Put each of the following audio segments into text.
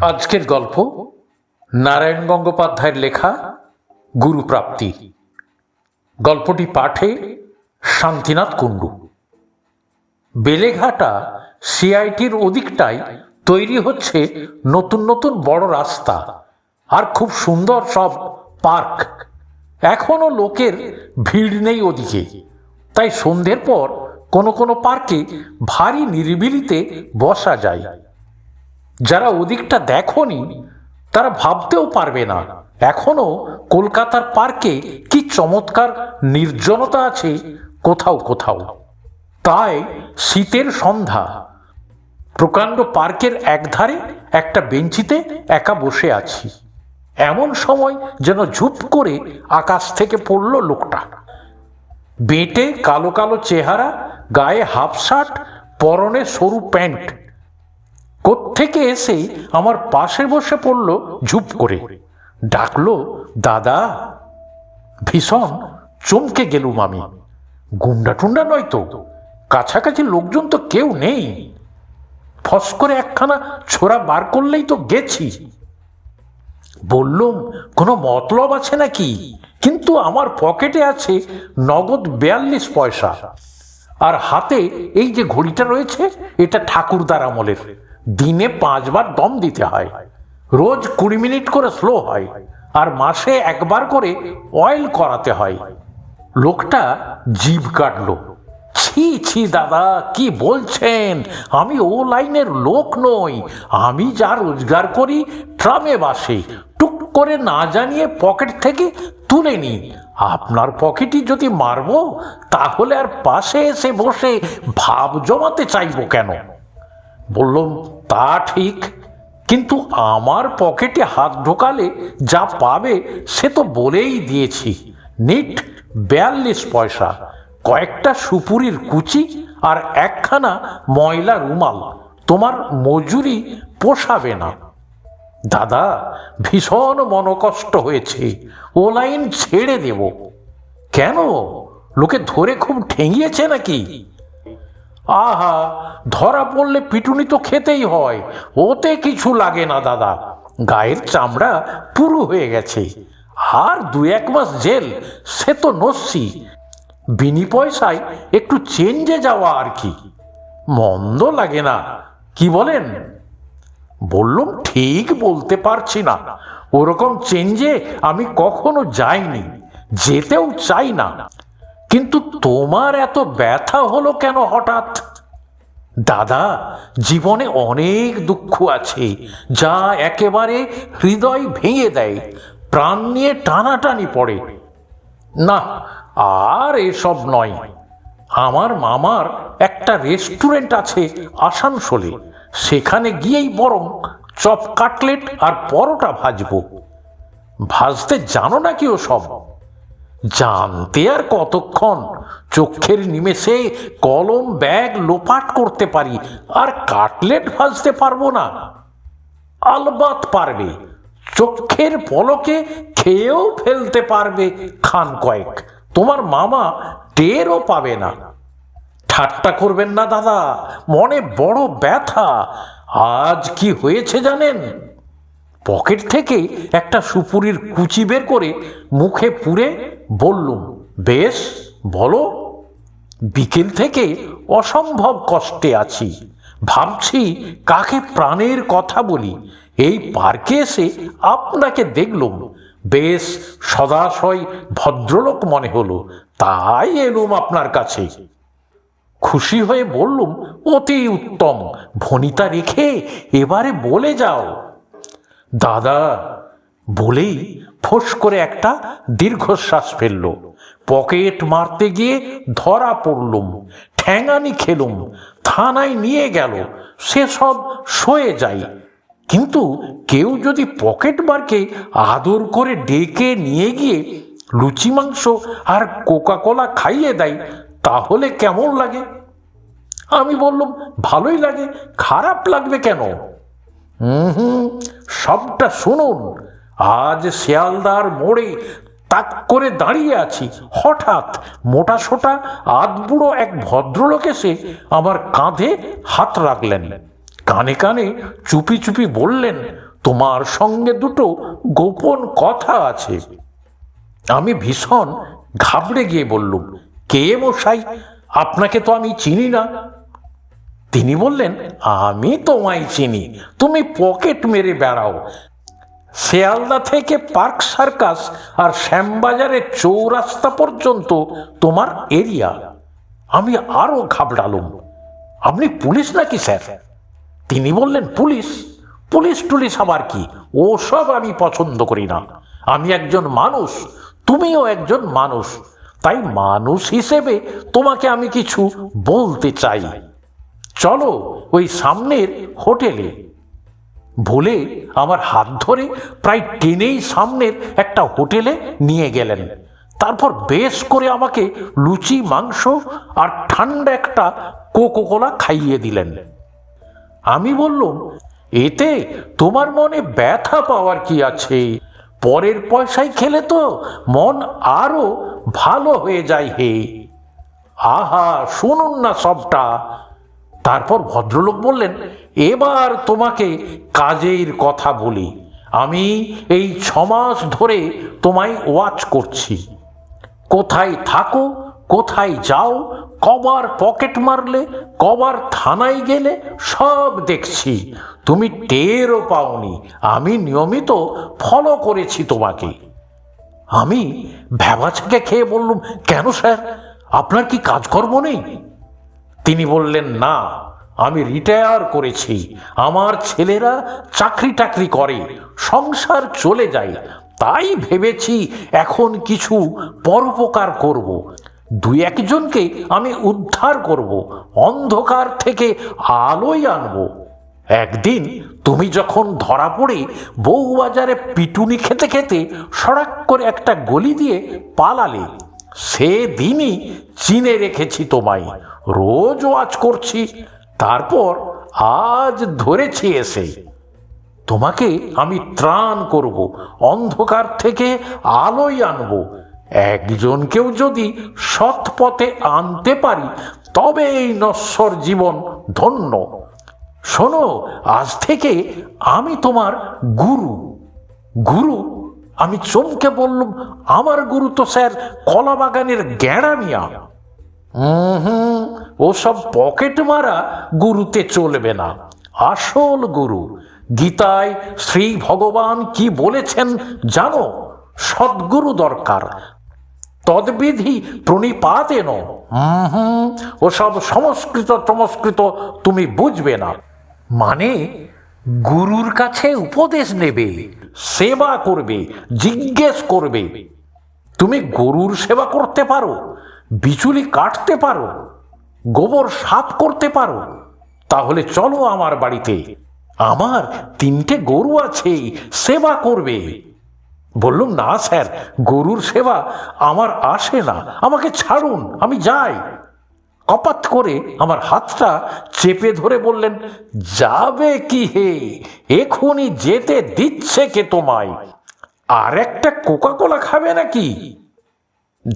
আজকের গল্প নারায়ণ গঙ্গোপাধ্যায়ের লেখা গুরুপ্রাপ্তি গল্পটি পাঠে শান্তিনাথ কুণ্ডু। বেলেঘাটা সিআইটির ওদিকটায় তৈরি হচ্ছে নতুন নতুন বড় রাস্তা আর খুব সুন্দর সব পার্ক। এখনও লোকের ভিড় নেই ওদিকে। তাই সন্ধ্যের পর কোনো কোনো পার্কে ভারী নিরিবিলিতে বসা যায়। যারা ওদিকটা দেখনি, তারা ভাবতেও পারবে না। এখনও কলকাতার পার্কে কি চমৎকার নির্জনতা আছে কোথাও কোথাও। তাই শীতের সন্ধ্যা, প্রকাণ্ড পার্কের একধারে একটা বেঞ্চিতে একা বসে আছি। এমন সময় যেন ঝুপ করে আকাশ থেকে পড়ল লোকটা। বেটে কালো কালো চেহারা, গায়ে হাফ শার্ট, পরনে সরু প্যান্ট কোত্থেকে এসে আমার পাশে বসে পড়ল, ঝুপ করে। ডাকলো, দাদা, ভীষণ, চমকে গেলুম আমি। গুন্ডা টুন্ডা নয় তো, কাছাকাছি লোকজন তো কেউ নেই। ফস করে একখানা ছোড়া বার করলেই তো গেছি। বললুম, কোনো মতলব আছে নাকি? কিন্তু আমার পকেটে আছে নগদ বিয়াল্লিশ পয়সা। আর হাতে এই যে ঘড়িটা রয়েছে, এটা ঠাকুরদার আমলের। দিনে পাঁচবার দম দিতে হয়। রোজ কুড়ি মিনিট করে স্লো হয় আর মাসে একবার করে অয়েল করাতে হয়। লোকটা জিভ কাটলো। ছি ছি, দাদা, কি বলছেন? আমি ও লাইনের লোক নই। আমি যা রোজগার করি, ট্রামে বাসে। টুক করে না জানিয়ে পকেট থেকে তুলে নিই। আপনার পকেটই যদি মারবো, তাহলে আর পাশে এসে বসে ভাব জমাতে চাইব কেন? বললাম, তা ঠিক। কিন্তু আমার পকেটে হাত ঢোকালে যা পাবে সে তো বলেই দিয়েছি। নিট বিয়াল্লিশ পয়সা, কয়েকটা সুপুরির কুচি আর একখানা ময়লা রুমাল। তোমার মজুরি পোষাবে না। দাদা, ভীষণ মনকষ্ট হয়েছে। ও লাইন ছেড়ে দেব। কেন? লোকে ধরে খুব ঠেঙিয়েছে নাকি? আহা, ধরা পড়লে পিটুনি তো খেতেই হয়। ওতে কিছু লাগে না, দাদা। গায়ের চামড়া পুরু হয়ে গেছে। আর দু এক মাস জেল, সে তো নস্যি। বিনি পয়সায় একটু চেঞ্জে যাওয়া আর কি। মন্দ লাগে না। কি বলেন? বললুম, ঠিক বলতে পারছি না। ওরকম চেঞ্জে আমি কখনো যাইনি। যেতেও চাই না। কিন্তু তোমার এত ব্যথা হলো কেন হঠাৎ? দাদা, জীবনে অনেক দুঃখ আছে, যা একেবারে হৃদয় ভেঙে দেয়, প্রাণ নিয়ে টানাটানি পড়ে। না, আর এসব নয়। আমার মামার একটা রেস্টুরেন্ট আছে আসানসোলে, সেখানে গিয়েই বরং চপ কাটলেট আর পরোটা ভাজবো। ভাজতে জানো নাকি ও সব জানতে আর কতক্ষণ? চোখের নিমেষে কলম, ব্যাগ লোপাট করতে পারি, আর কাটলেট ভাজতে পারব না। আলবাত পারবে, চোখের পলকে খেয়েও ফেলতে পারবে খান কয়েক। তোমার মামা টেরও পাবে না। ঠাট্টা করবেন না দাদা, মনে বড় ব্যথা। আজ কি হয়েছে জানেন? পকেট থেকে একটা সুপুরির কুচি বের করে মুখে পুরে বললুম, বেশ, বলো, বিকেল থেকে অসম্ভব কষ্টে আছি। ভাবছি কাকে প্রাণের কথা বলি। এই পার্কে এসে আপনাকে দেখলুম। বেশ, সদাশয় ভদ্রলোক মনে হলো। তাই এলুম আপনার কাছে। খুশি হয়ে বললুম, অতি উত্তম, ভনিতা রেখে এবারে বলে যাও। দাদা, বলেই ফোঁস করে একটা দীর্ঘশ্বাস ফেলল। পকেট মারতে গিয়ে ধরা পড়লুম, ঠ্যাঙানি খেলুম, থানায় নিয়ে গেল, সেসব সয়ে যায় কিন্তু কেউ যদি পকেট মারকে আদর করে ডেকে নিয়ে গিয়ে লুচি মাংস আর কোকা কোলা খাইয়ে দেয়, তাহলে কেমন লাগে? আমি বললাম, ভালোই লাগে, খারাপ লাগবে কেন? হুম, সবটা শুনুন। আজ শিয়ালদার মোড়ে তাক করে দাঁড়িয়ে আছি। হঠাৎ মোটা সোটা আধবুড়ো এক ভদ্রলোক এসে আমার কাঁধে হাত রাখলেন। কানে কানে চুপি চুপি বললেন, তোমার সঙ্গে দুটো গোপন কথা আছে। আমি ভীষণ ঘাবড়ে গিয়ে বললুম, কে মশাই? আপনাকে তো আমি চিনি না। তিনি বললেন, আমি তোমায় চিনি। তুমি পকেট মেরে বেড়াও। শিয়ালদা থেকে পার্ক সার্কাস আর শ্যামবাজারের চৌরাস্তা পর্যন্ত তোমার এরিয়া। আমি আরও ঘাবড়ালুম। আপনি পুলিশ নাকি, স্যার? তিনি বললেন, পুলিশ। পুলিশ টুলিশ আবার কি? ওসব আমি পছন্দ করি না। আমি একজন মানুষ। তুমিও একজন মানুষ। তাই মানুষ হিসেবে তোমাকে আমি কিছু বলতে চাই। চলো ওই সামনের হোটেলে বলে আমার হাত ধরে প্রায় টেনেই সামনের একটা হোটেলে নিয়ে গেলেন। তারপর বেশ করে আমাকে লুচি, মাংস আর ঠান্ডা একটা কোকো কোলা খাইয়ে দিলেন। আমি বললুম, এতে তোমার মনে ব্যথা পাওয়ার কি আছে? পরের পয়সায় খেলে তো মন আরও ভালো হয়ে যায় হে। আহা, শুনুন না সবটা। তারপর ভদ্রলোক বললেন, এবার তোমাকে কাজের কথা বলি। আমি এই ছমাস ধরে তোমায় ওয়াচ করছি। কোথায় থাকো, কোথায় যাও, কবার পকেট মারলে, কবার থানায় গেলে সব দেখছি। তুমি টেরও পাওনি। আমি নিয়মিত ফলো করেছি তোমাকে। আমি ভ্যাবাচাকে খেয়ে বললুম, কেন স্যার? আপনার কি কাজকর্ম নেই? তিনি বললেন, না, আমি রিটায়ার করেছি। আমার ছেলেরা চাকরি টাকরি করে, সংসার চলে যায়। তাই ভেবেছি এখন কিছু পরোপকার করব। দুই একজনকে আমি উদ্ধার করব, অন্ধকার থেকে আলোয় আনব। একদিন তুমি যখন ধরা পড়ে বউবাজারে পিটুনি খেতে খেতে সড়াক করে একটা গলি দিয়ে পালালে সেদিনই চিনে রেখেছি তোমায়। রোজ ওয়াজ করছি, তারপর আজ ধরেছি এসে। তোমাকে আমি ত্রাণ করব, অন্ধকার থেকে আলোয় আনব। একজনকেও যদি সৎ পথে আনতে পারি তবে এই নশ্বর জীবন ধন্য। শোনো, আজ থেকে আমি তোমার গুরু। গুরু আমি চমকে বললুম, আমার গুরু তো স্যার কলা বাগানের গ্যাড়া মিয়া। হুম ওসব পকেট মারা গুরুতে চলবে না। আসল গুরু, গীতায় শ্রী ভগবান কি বলেছেন জানো? সদ্গুরু দরকার। তদবিধি হুম ওসব সংস্কৃত চমস্কৃত তুমি বুঝবে না। মানে গুরুর কাছে উপদেশ নেবে, সেবা করবে, জিজ্ঞেস করবে। তুমি গরুর সেবা করতে পারো, বিচুলি কাটতে পারো, গোবর সাফ করতে পারো। তাহলে চলো আমার বাড়িতে। আমার তিনটে গরু আছে, সেবা করবে। বললুম, না স্যার, গরুর সেবা আমার আসে না। আমাকে ছাড়ুন, আমি যাই। কপাত করে আমার হাতটা চেপে ধরে বললেন, যাবে কি হে? এখনই যেতে দিচ্ছে কে তোমায়? আর একটা কোকা কোলা খাবে নাকি?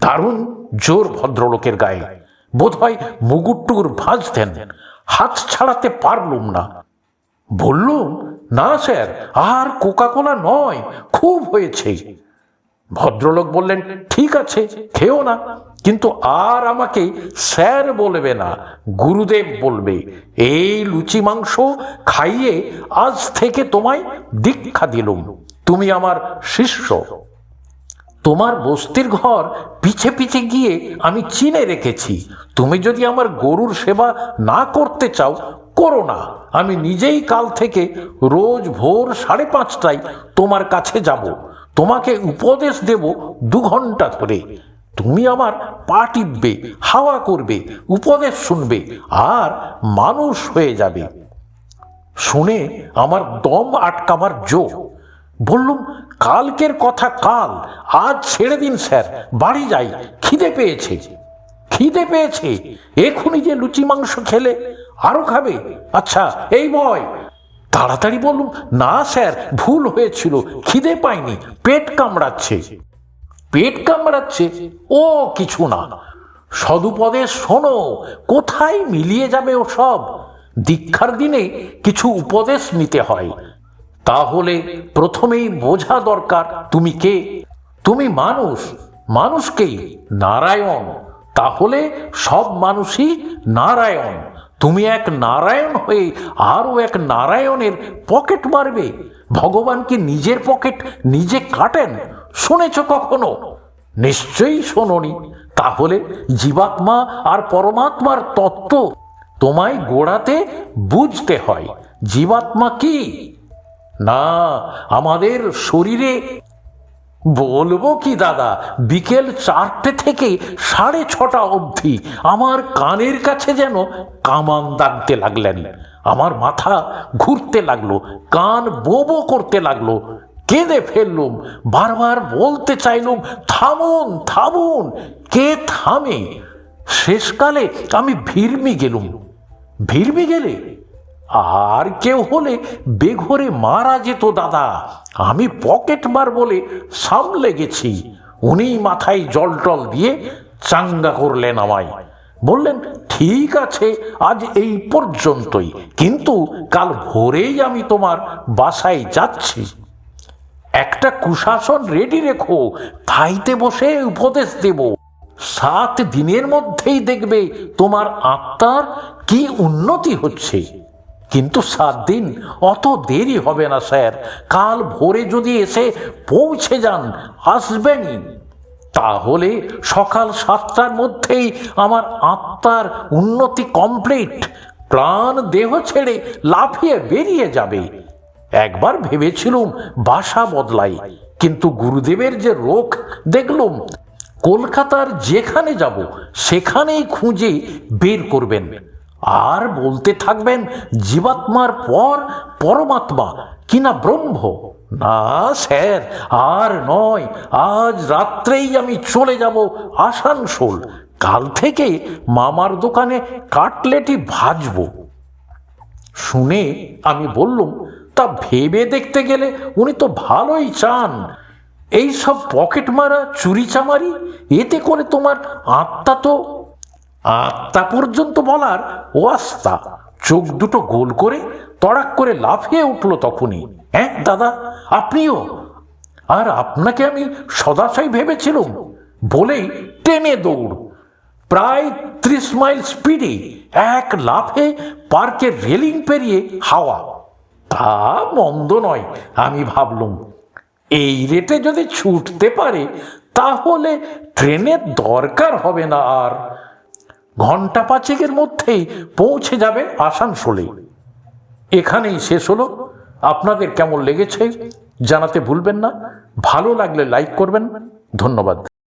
দারুণ জোর ভদ্রলোকের গায়ে। বোধহয় মুগুরটুকুর ভাঁজ দেন। হাত ছাড়াতে পারলুম না। বললুম, না স্যার, আর কোকা কোলা নয়, খুব হয়েছে। ভদ্রলোক বললেন, ঠিক আছে, খেও না। কিন্তু আর আমাকে স্যার বলবে না, গুরুদেব বলবে, এই লুচি মাংস খাইয়ে আজ থেকে তোমায় দীক্ষা দিলুম। তুমি আমার শিষ্য। তোমার বস্তির ঘর পিছে পিছে গিয়ে আমি চিনে রেখেছি। তুমি যদি আমার গরুর সেবা না করতে চাও, করো না। আমি নিজেই কাল থেকে রোজ ভোর সাড়ে পাঁচটায় তোমার কাছে যাব। তোমাকে উপদেশ দেব দু ঘণ্টা ধরে। তুমি আমার পা টিপবে, হাওয়া করবে, উপদেশ শুনবে আর মানুষ হয়ে যাবে। শুনে আমার দম আটকাবার জো বললুম, কালকের কথা কাল, আজ ছেড়ে দিন স্যার, বাড়ি যাই, খিদে পেয়েছে। খিদে পেয়েছে এখনই যে লুচি মাংস খেলে, আরও খাবে? আচ্ছা এই বয়। তাড়াতাড়ি বললুম, না স্যার, ভুল হয়েছিল, খিদে পাইনি, পেট কামড়াচ্ছে। পেট কামড়াচ্ছে? ও কিছু না। সদুপদে শোনো, কোথায় মিলিয়ে যাবে ও সব? দীক্ষার দিনে কিছু উপদেশ নিতে হয়। তাহলে প্রথমেই বোঝা দরকার তুমি কে? তুমি মানুষ, মানুষকেই নারায়ণ। তাহলে সব মানুষই নারায়ণ। তুমি এক নারায়ণ হয়ে আরও এক নারায়ণের পকেট মারবে। ভগবান কি নিজের পকেট নিজে কাটেন? শুনেছ কখনো? নিশ্চয়ই শোনি তাহলে জীবাত্মা আর পরমাত্মার তত্ত্ব তোমায় গোড়াতে বুঝতে হয়। জীবাত্মা কি? না, আমাদের শরীরে বলব কি দাদা, বিকেল চারটে থেকে সাড়ে ছটা অবধি আমার কানের কাছে যেন কামান দাগতে লাগলেন। আমার মাথা ঘুরতে লাগল, কান বোবো করতে লাগল কেঁদে ফেললুম, বারবার বলতে চাইলুম, থামুন থামুন, কে থামে? শেষকালে আমি ভিড়মি গেলুম। ভিড়মি গেলে আর কেউ হলে বেঘরে মারা যেত দাদা। আমি পকেট মার বলে সামলে গেছি উনি মাথায় জল টল দিয়ে চাঙ্গা করলেন আমায়। বললেন, ঠিক আছে, আজ এই পর্যন্তই। কিন্তু কাল ভোরেই আমি তোমার বাসায় যাচ্ছি। একটা কুশাসন রেডি রেখো তাইতে বসে উপদেশ দেব। সাত দিনের মধ্যেই দেখবে তোমার আত্মার কি উন্নতি হচ্ছে। কিন্তু সাত দিন অত দেরি হবে না, স্যার। কাল ভোরে যদি এসে পৌঁছে যান, আসবেনই। তাহলে সকাল সাতটার মধ্যেই আমার আত্মার উন্নতি কমপ্লিট প্রাণ দেহ ছেড়ে লাফিয়ে বেরিয়ে যাবে। একবার ভেবেছিলুম বাসা বদলাই, কিন্তু গুরুদেবের যে রোগ দেখলুম, কলকাতার যেখানে যাব সেখানেই খুঁজে বের করবেন। আর বলতে থাকবেন, জীবাত্মার পর পরমাত্মা, কিনা ব্রহ্ম? না, স্যার, আর নয়, আজ রাত্রেই আমি চলে যাব আসানসোল। কাল থেকে মামার দোকানে কাটলেটি ভাজবো। শুনে আমি বললুম তা ভেবে দেখতে গেলে উনি তো ভালোই চান। এই সব পকেট মারা, চুরি চামারি, এতে করে তোমার আত্মা তো, আত্মা পর্যন্ত বলার ওয়াস্তা চোখ দুটো গোল করে, তড়াক করে লাফিয়ে উঠল তখনই। হ্যাঁ দাদা, আপনিও? আর আপনাকে আমি সদাশয় ভেবেছিলাম। বলেই টেনে দৌড়। প্রায় ত্রিশ মাইল স্পিডে এক লাফে পার্কের রেলিং পেরিয়ে হাওয়া তা মন্দ নয়, আমি ভাবলুম। এই রেটে যদি ছুটতে পারে, তাহলে ট্রেনের দরকার হবে না আর। ঘণ্টা পাঁচেকের মধ্যেই পৌঁছে যাবে আসানসোলে। এখানেই শেষ হলো। আপনাদের কেমন লেগেছে জানাতে ভুলবেন না। ভালো লাগলে লাইক করবেন। ধন্যবাদ।